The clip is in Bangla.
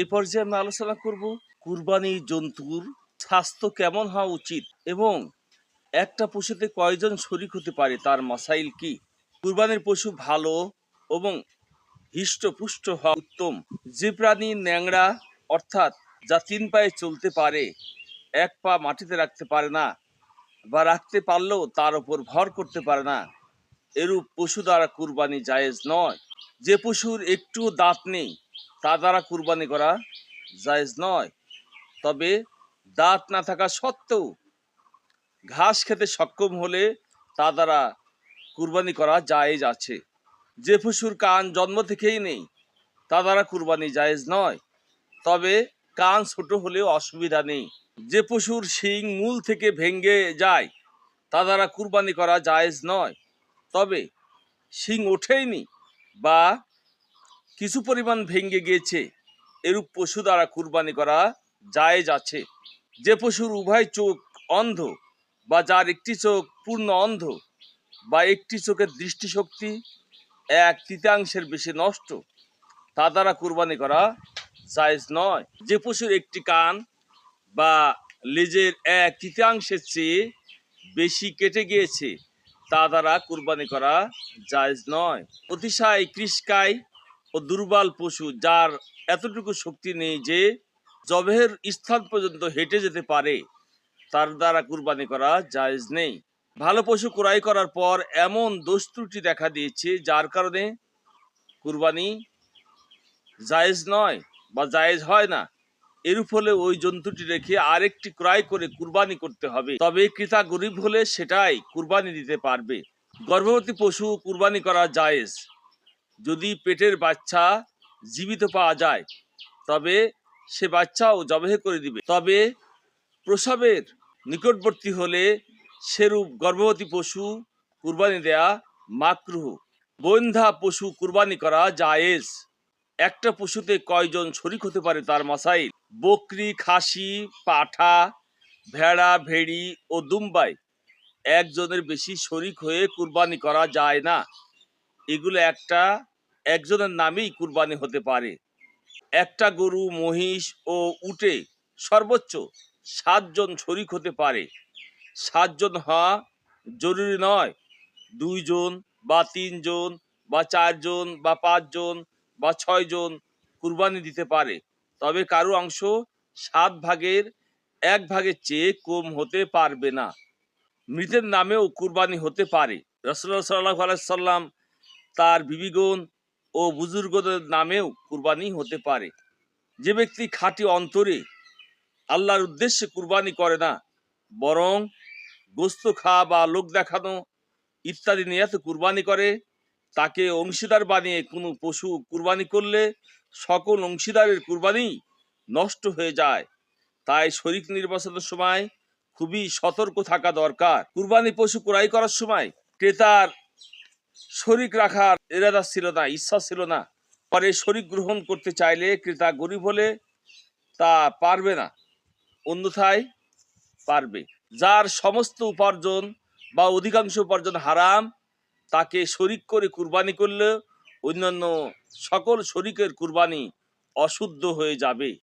এই পর্যায়ে আমরা আলোচনা করব কুরবানি জন্তুর স্বাস্থ্য কেমন হওয়া উচিত এবং একটা পশুতে কয়জন শরিক হতে পারে, তার মাসাইল কি? কুরবানির পশু ভালো এবং হৃষ্টপুষ্ট হওয়া উত্তম। যে প্রাণী ন্যাংড়া, অর্থাৎ যা তিন পায়ে চলতে পারে, এক পা মাটিতে রাখতে পারে না বা রাখতে পারলেও তার উপর ভর করতে পারে না, এরূপ পশু দ্বারা কুরবানি জায়েজ নয়। যে পশুর একটু দাঁত নেই তা দ্বারা কুরবানি করা জায়েজ নয়। তবে দাঁত না থাকা সত্ত্বেও ঘাস খেতে সক্ষম হলে তা দ্বারা কুরবানি করা জায়েজ আছে। যে পশুর কান জন্ম থেকেই নেই তা দ্বারা কুরবানি জায়েজ নয়। তবে কান ছোট হলেও অসুবিধা নেই। যে পশুর শিং মূল থেকে ভেঙ্গে যায় তা দ্বারা কুরবানি করা জায়েজ নয়। তবে শিং ওঠেইনি বা কিছু পরিমাণ ভেঙ্গে গিয়েছে। এরূপ পশু দ্বারা কুরবানি করা জায়েজ আছে। যে পশুর উভয় চোখ অন্ধ বা যার একটি চোখ পূর্ণ অন্ধ বা একটি চোখের দৃষ্টিশক্তি এক তৃতীয়াংশের বেশি নষ্ট, তা দ্বারা কুরবানি করা জায়েজ নয়। যে পশুর একটি কান বা লেজের এক তৃতীয়াংশের চেয়ে বেশি কেটে গিয়েছে, তা দ্বারা কুরবানি করা জায়েজ নয়। অতিশয় কৃষকায় দুর্বল পশু যার এতটুকু শক্তি নেই যে জবেহের স্থান পর্যন্ত হেঁটে যেতে পারে, তার দ্বারা কুরবানি করা জায়েজ নেই। ভালো পশু ক্রয় করার পর এমন দোষ দেখা দিয়েছে যার কারণে কুরবানি জায়েজ নয় বা জায়েজ হয় না। এর ফলে ওই জন্তুটি রেখে আরেকটি ক্রয় করে কুরবানি করতে হবে। তবে ক্রেতা গরিব হলে সেটাই কুরবানি দিতে পারবে। গর্ভবতী পশু কুরবানি করা জায়েজ। যদি পেটের বাচ্চা জীবিত পাওয়া যায়, তবে সে বাচ্চাও জবেহ করে দিবে। তবে প্রসবের নিকটবর্তী হলে সেরূপ গর্ভবতী পশু কুরবানি দেয়া মাকরুহ। বন্ধ্যা পশু কুরবানি করা জায়েজ। একটা পশুতে কয়জন শরিক হতে পারে তার মাসাইল? বকরি, খাসি, পাঠা, ভেড়া, ভেড়ি ও দুম্বাই। একজনের বেশি শরিক হয়ে কুরবানি করা যায় না। এগুলো একটা একজনের নামেই কুরবানি হতে পারে। একটা গরু, মহিষ ও উটে সর্বোচ্চ সাতজন শরিক হতে পারে। সাতজন হওয়া জরুরি নয়। দুইজন বা তিনজন বা চারজন বা পাঁচজন বা ছয়জন কুরবানি দিতে পারে। তবে কারও অংশ সাত ভাগের এক ভাগের চেয়ে কম হতে পারবে না। মৃতের নামেও কুরবানি হতে পারে। রসুল্লাহ সাল্লাহ আলাইসাল্লাম তার বিবিগণ ও বুজুর্গদের নামেও কুরবানি হতে পারে। যে ব্যক্তি খাঁটি অন্তরে আল্লাহর উদ্দেশ্যে কুরবানি করে না, বরং গোস্ত খাওয়া বা লোক দেখানো ইত্যাদি নিয়ে কুরবানি করে, তাকে অংশীদার বানিয়ে কোনো পশু কুরবানি করলে সকল অংশীদারের কুরবানি নষ্ট হয়ে যায়। তাই শরিক নির্বাচনের সময় খুবই সতর্ক থাকা দরকার। কুরবানি পশু ক্রয় করার সময় ক্রেতার শরিক রাখার এরাদা ছিল না, ইচ্ছা ছিল না। পরে শরিক গ্রহণ করতে চাইলে ক্রেতা গরিব হলে তা পারবে না, অন্যথায় পারবে। যার সমস্ত উপার্জন বা অধিকাংশ উপার্জন হারাম, তাকে শরিক করে কুরবানি করলে অন্যান্য সকল শরিকের কুরবানি অশুদ্ধ হয়ে যাবে।